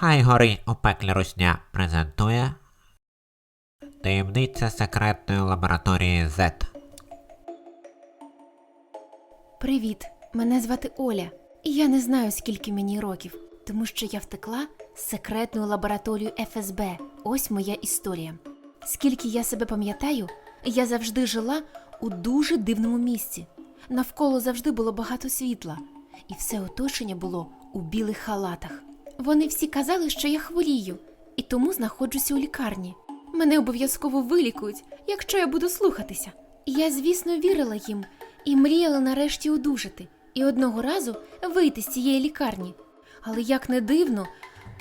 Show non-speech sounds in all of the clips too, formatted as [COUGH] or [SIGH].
Хай горить у русня презентує таємниця секретної лабораторії Z. Привіт, мене звати Оля, і я не знаю, скільки мені років, тому що я втекла з секретною лабораторією ФСБ. Ось моя історія. Скільки я себе пам'ятаю, я завжди жила у дуже дивному місці. Навколо завжди було багато світла, і все оточення було у білих халатах. Вони всі казали, що я хворію, і тому знаходжуся у лікарні. Мене обов'язково вилікують, якщо я буду слухатися. Я, звісно, вірила їм і мріяла нарешті одужати, і одного разу вийти з цієї лікарні. Але як не дивно,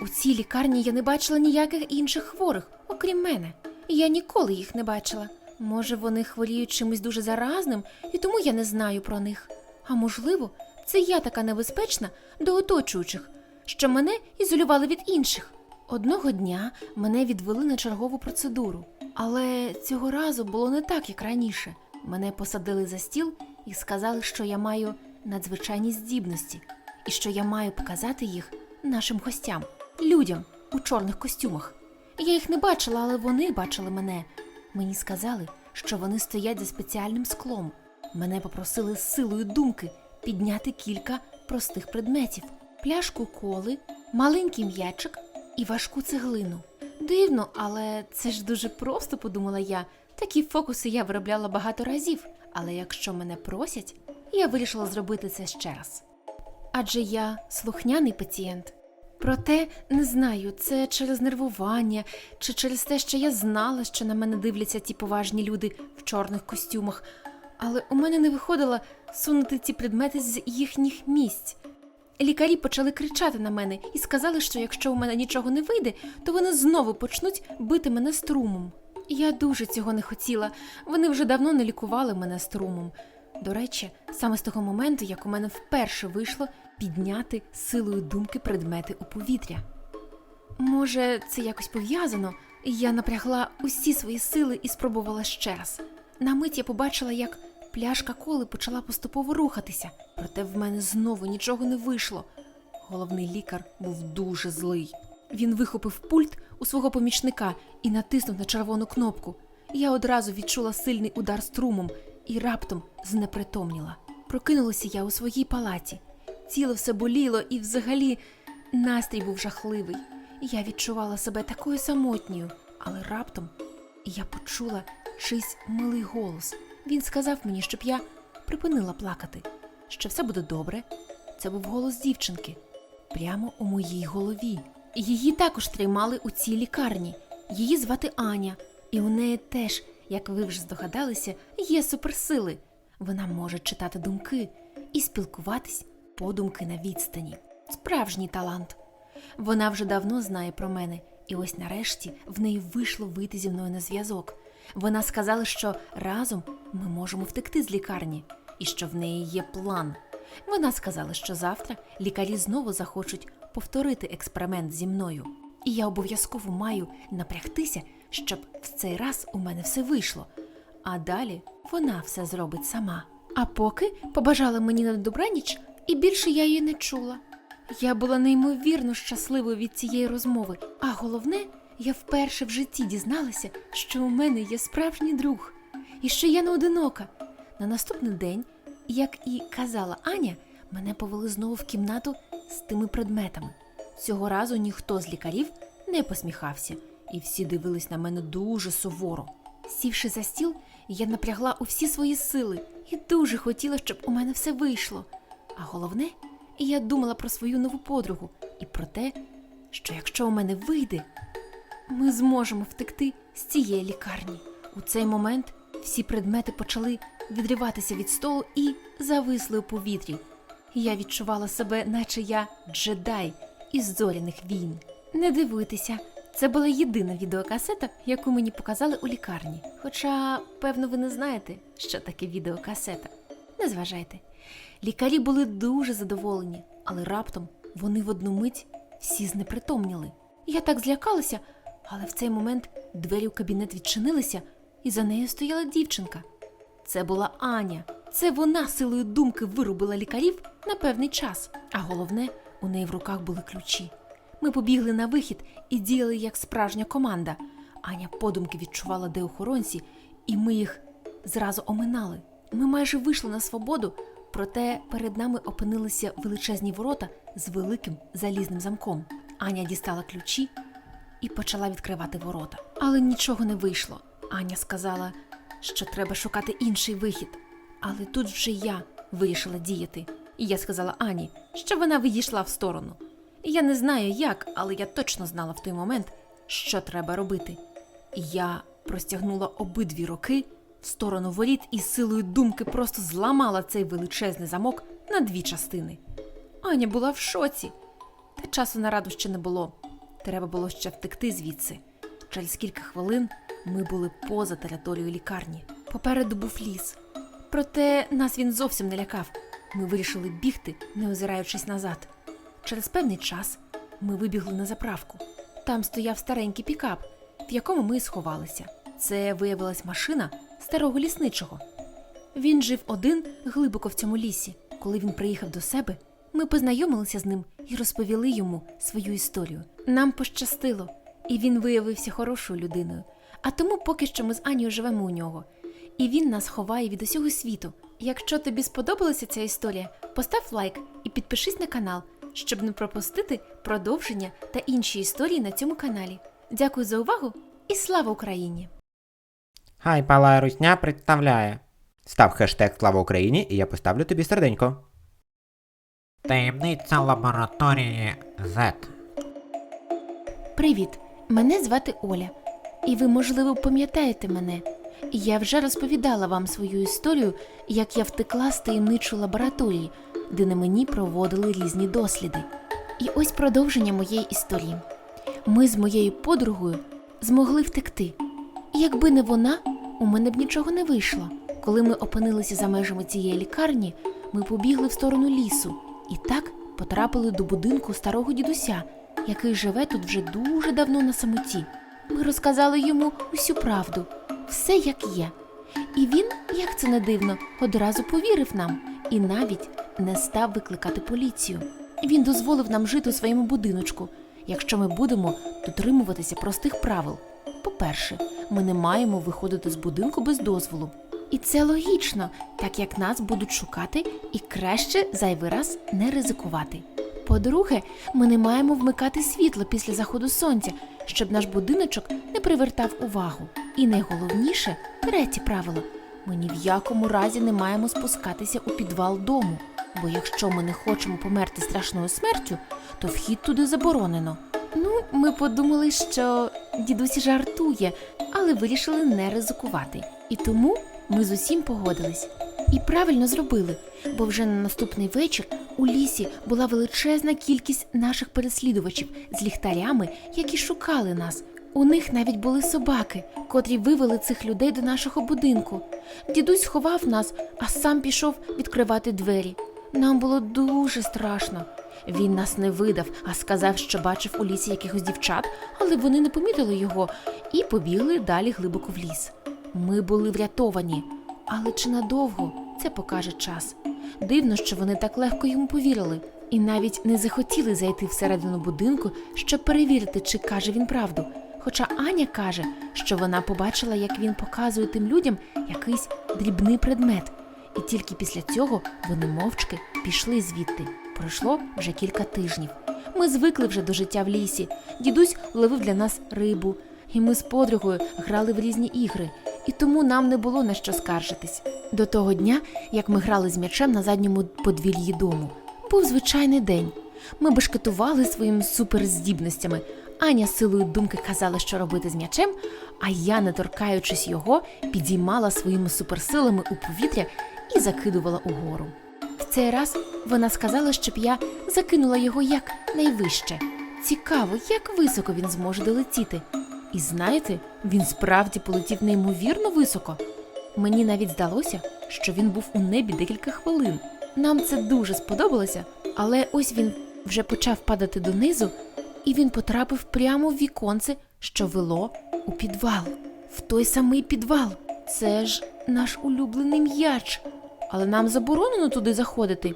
у цій лікарні я не бачила ніяких інших хворих, окрім мене. Я ніколи їх не бачила. Може, вони хворіють чимось дуже заразним, і тому я не знаю про них. А можливо, це я така небезпечна до оточуючих, що мене ізолювали від інших. Одного дня мене відвели на чергову процедуру, але цього разу було не так, як раніше. Мене посадили за стіл і сказали, що я маю надзвичайні здібності, і що я маю показати їх нашим гостям, людям у чорних костюмах. Я їх не бачила, але вони бачили мене. Мені сказали, що вони стоять за спеціальним склом. Мене попросили з силою думки підняти кілька простих предметів: пляшку коли, маленький м'ячик і важку цеглину. Дивно, але це ж дуже просто, подумала я. Такі фокуси я виробляла багато разів, але якщо мене просять, я вирішила зробити це ще раз. Адже я слухняний пацієнт. Проте не знаю, це через нервування чи через те, що я знала, що на мене дивляться ті поважні люди в чорних костюмах, але у мене не виходило сунути ці предмети з їхніх місць. Лікарі почали кричати на мене і сказали, що якщо у мене нічого не вийде, то вони знову почнуть бити мене струмом. Я дуже цього не хотіла. Вони вже давно не лікували мене струмом. До речі, саме з того моменту, як у мене вперше вийшло підняти силою думки предмети у повітря. Може, це якось пов'язано, я напрягла усі свої сили і спробувала ще раз. На мить я побачила, як пляшка коли почала поступово рухатися, проте в мене знову нічого не вийшло. Головний лікар був дуже злий. Він вихопив пульт у свого помічника і натиснув на червону кнопку. Я одразу відчула сильний удар струмом і раптом знепритомніла. Прокинулася я у своїй палаті. Тіло все боліло і взагалі настрій був жахливий. Я відчувала себе такою самотньою, але раптом я почула чийсь милий голос. Він сказав мені, щоб я припинила плакати, що все буде добре. Це був голос дівчинки прямо у моїй голові. Її також тримали у цій лікарні. Її звати Аня, і у неї теж, як ви вже здогадалися, є суперсили. Вона може читати думки і спілкуватись подумки на відстані. Справжній талант. Вона вже давно знає про мене, і ось нарешті в неї вийшло вийти зі мною на зв'язок. Вона сказала, що разом ми можемо втекти з лікарні, і що в неї є план. Вона сказала, що завтра лікарі знову захочуть повторити експеримент зі мною, і я обов'язково маю напрягтися, щоб в цей раз у мене все вийшло. А далі вона все зробить сама. А поки побажала мені на добраніч, і більше я її не чула. Я була неймовірно щасливою від цієї розмови, а головне, я вперше в житті дізналася, що у мене є справжній друг, і що я не одинока. На наступний день, як і казала Аня, мене повели знову в кімнату з тими предметами. Цього разу ніхто з лікарів не посміхався, і всі дивились на мене дуже суворо. Сівши за стіл, я напрягла усі свої сили і дуже хотіла, щоб у мене все вийшло. А головне, я думала про свою нову подругу і про те, що якщо у мене вийде, ми зможемо втекти з цієї лікарні. У цей момент всі предмети почали відриватися від столу і зависли у повітрі. Я відчувала себе, наче я джедай із зоряних війн. Не дивуйтеся, це була єдина відеокасета, яку мені показали у лікарні. Хоча, певно, ви не знаєте, що таке відеокасета. Не зважайте. Лікарі були дуже задоволені, але раптом вони в одну мить всі знепритомніли. Я так злякалася, але в цей момент двері в кабінет відчинилися, і за нею стояла дівчинка. Це була Аня. Це вона силою думки вирубила лікарів на певний час. А головне, у неї в руках були ключі. Ми побігли на вихід і діяли як справжня команда. Аня подумки відчувала, де охоронці, і ми їх зразу оминали. Ми майже вийшли на свободу, проте перед нами опинилися величезні ворота з великим залізним замком. Аня дістала ключі і почала відкривати ворота. Але нічого не вийшло. Аня сказала, що треба шукати інший вихід. Але тут вже я вирішила діяти. І я сказала Ані, що вона відійшла в сторону. Я не знаю як, але я точно знала в той момент, що треба робити. Я простягнула обидві руки в сторону воріт і силою думки просто зламала цей величезний замок на дві частини. Аня була в шоці. Та часу на раду ще не було. Треба було ще втекти звідси. Через кілька хвилин ми були поза територією лікарні. Попереду був ліс. Проте нас він зовсім не лякав. Ми вирішили бігти, не озираючись назад. Через певний час ми вибігли на заправку. Там стояв старенький пікап, в якому ми сховалися. Це виявилась машина старого лісничого. Він жив один глибоко в цьому лісі. Коли він приїхав до себе, ми познайомилися з ним і розповіли йому свою історію. Нам пощастило, і він виявився хорошою людиною. А тому поки що ми з Анією живемо у нього. І він нас ховає від усього світу. Якщо тобі сподобалася ця історія, постав лайк і підпишись на канал, щоб не пропустити продовження та інші історії на цьому каналі. Дякую за увагу і слава Україні! Хай палає русня представляє. Став хештег Слава Україні, і я поставлю тобі серденько. Таємниця лабораторії Z. Привіт! Мене звати Оля, і ви, можливо, пам'ятаєте мене. Я вже розповідала вам свою історію, як я втекла з таємничої лабораторії, де на мені проводили різні досліди. І ось продовження моєї історії. Ми з моєю подругою змогли втекти. І якби не вона, у мене б нічого не вийшло. Коли ми опинилися за межами цієї лікарні, ми побігли в сторону лісу і так потрапили до будинку старого дідуся, який живе тут вже дуже давно на самоті. Ми розказали йому усю правду, все як є. І він, як це не дивно, одразу повірив нам і навіть не став викликати поліцію. Він дозволив нам жити у своєму будиночку, якщо ми будемо дотримуватися простих правил. По-перше, ми не маємо виходити з будинку без дозволу. І це логічно, так як нас будуть шукати і краще зайвий раз не ризикувати. По-друге, ми не маємо вмикати світло після заходу сонця, щоб наш будиночок не привертав увагу. І найголовніше третє правило: ми ні в якому разі не маємо спускатися у підвал дому. Бо якщо ми не хочемо померти страшною смертю, то вхід туди заборонено. Ну, ми подумали, що дідусь жартує, але вирішили не ризикувати. І тому ми з усім погодились. І правильно зробили, бо вже на наступний вечір у лісі була величезна кількість наших переслідувачів з ліхтарями, які шукали нас. У них навіть були собаки, котрі вивели цих людей до нашого будинку. Дідусь сховав нас, а сам пішов відкривати двері. Нам було дуже страшно. Він нас не видав, а сказав, що бачив у лісі якихось дівчат, але вони не помітили його і побігли далі глибоко в ліс. Ми були врятовані, але чи надовго це покаже час. Дивно, що вони так легко йому повірили, і навіть не захотіли зайти всередину будинку, щоб перевірити, чи каже він правду. Хоча Аня каже, що вона побачила, як він показує тим людям якийсь дрібний предмет, і тільки після цього вони мовчки пішли звідти. Пройшло вже кілька тижнів. Ми звикли вже до життя в лісі. Дідусь ловив для нас рибу, і ми з подругою грали в різні ігри, і тому нам не було на що скаржитись. До того дня, як ми грали з м'ячем на задньому подвір'ї дому, був звичайний день. Ми бешкетували своїми суперздібностями. Аня силою думки казала, що робити з м'ячем, а я, не торкаючись його, підіймала своїми суперсилами у повітря і закидувала угору. В цей раз вона сказала, щоб я закинула його як найвище. Цікаво, як високо він зможе долетіти. І знаєте, він справді полетів неймовірно високо. Мені навіть здалося, що він був у небі декілька хвилин. Нам це дуже сподобалося, але ось він вже почав падати донизу, і він потрапив прямо в віконце, що вело у підвал. В той самий підвал. Це ж наш улюблений м'яч. Але нам заборонено туди заходити.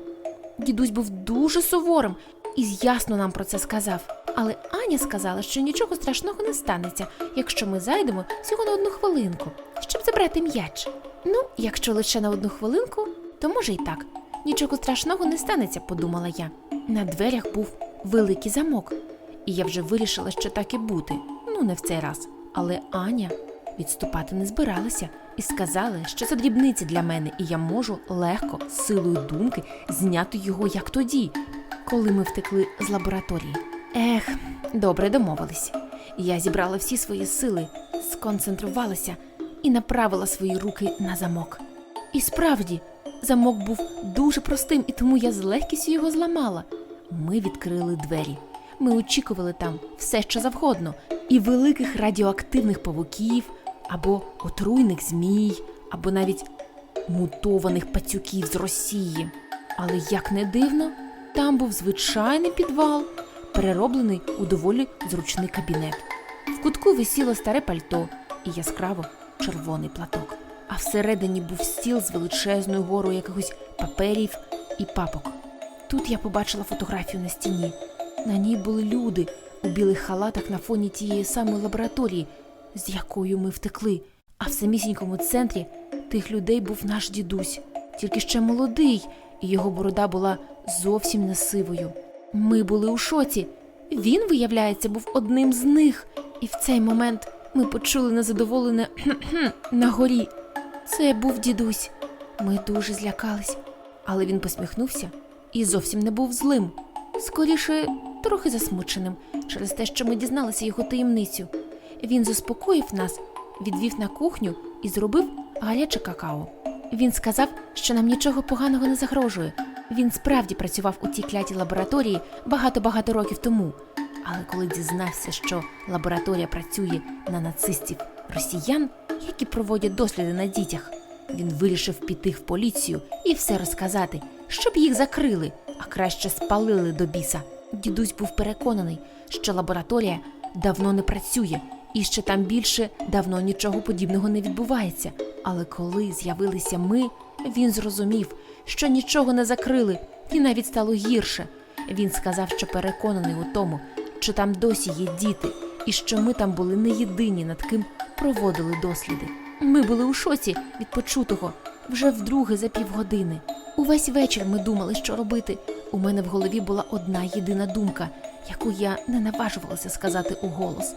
Дідусь був дуже суворим і ясно нам про це сказав. Але Аня сказала, що нічого страшного не станеться, якщо ми зайдемо всього на одну хвилинку, щоб забрати м'яч. Ну, якщо лише на одну хвилинку, то може й так. Нічого страшного не станеться, подумала я. На дверях був великий замок, і я вже вирішила, що так і бути. Ну, не в цей раз. Але Аня відступати не збиралася і сказала, що це дрібниці для мене, і я можу легко, силою думки, зняти його як тоді, коли ми втекли з лабораторії. Ех, добре домовились. Я зібрала всі свої сили, сконцентрувалася і направила свої руки на замок. І справді, замок був дуже простим, і тому я з легкістю його зламала. Ми відкрили двері. Ми очікували там все, що завгодно, і великих радіоактивних павуків, або отруйних змій, або навіть мутованих пацюків з Росії. Але як не дивно, там був звичайний підвал, перероблений у доволі зручний кабінет. В кутку висіло старе пальто і яскраво червоний платок. А всередині був стіл з величезною горою якихось паперів і папок. Тут я побачила фотографію на стіні. На ній були люди у білих халатах на фоні тієї самої лабораторії, з якою ми втекли. А в самісінькому центрі тих людей був наш дідусь, тільки ще молодий, і його борода була зовсім не сивою. Ми були у шоці. Він, виявляється, був одним з них, і в цей момент ми почули незадоволене [CLEARS THROAT] на горі. Це був дідусь. Ми дуже злякались, але він посміхнувся і зовсім не був злим. Скоріше, трохи засмученим через те, що ми дізналися його таємницю. Він заспокоїв нас, відвів на кухню і зробив гаряче какао. Він сказав, що нам нічого поганого не загрожує. Він справді працював у тій клятій лабораторії багато-багато років тому. Але коли дізнався, що лабораторія працює на нацистів росіян, які проводять досліди на дітях, він вирішив піти в поліцію і все розказати, щоб їх закрили, а краще спалили до біса. Дідусь був переконаний, що лабораторія давно не працює, і що там більше давно нічого подібного не відбувається. Але коли з'явилися ми, він зрозумів, що нічого не закрили, і навіть стало гірше. Він сказав, що переконаний у тому, що там досі є діти, і що ми там були не єдині, над ким проводили досліди. Ми були у шоці від почутого вже вдруге за півгодини. Увесь вечір ми думали, що робити. У мене в голові була одна єдина думка, яку я не наважувалася сказати уголос.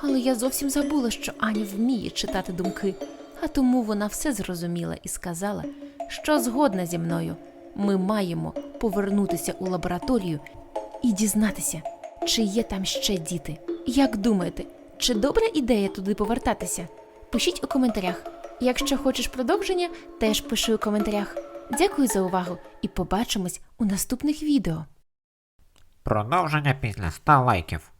Але я зовсім забула, що Аня вміє читати думки, а тому вона все зрозуміла і сказала, що згодна зі мною. Ми маємо повернутися у лабораторію і дізнатися, чи є там ще діти. Як думаєте, чи добра ідея туди повертатися? Пишіть у коментарях. Якщо хочеш продовження, теж пиши у коментарях. Дякую за увагу і побачимось у наступних відео. Продовження після 100 лайків.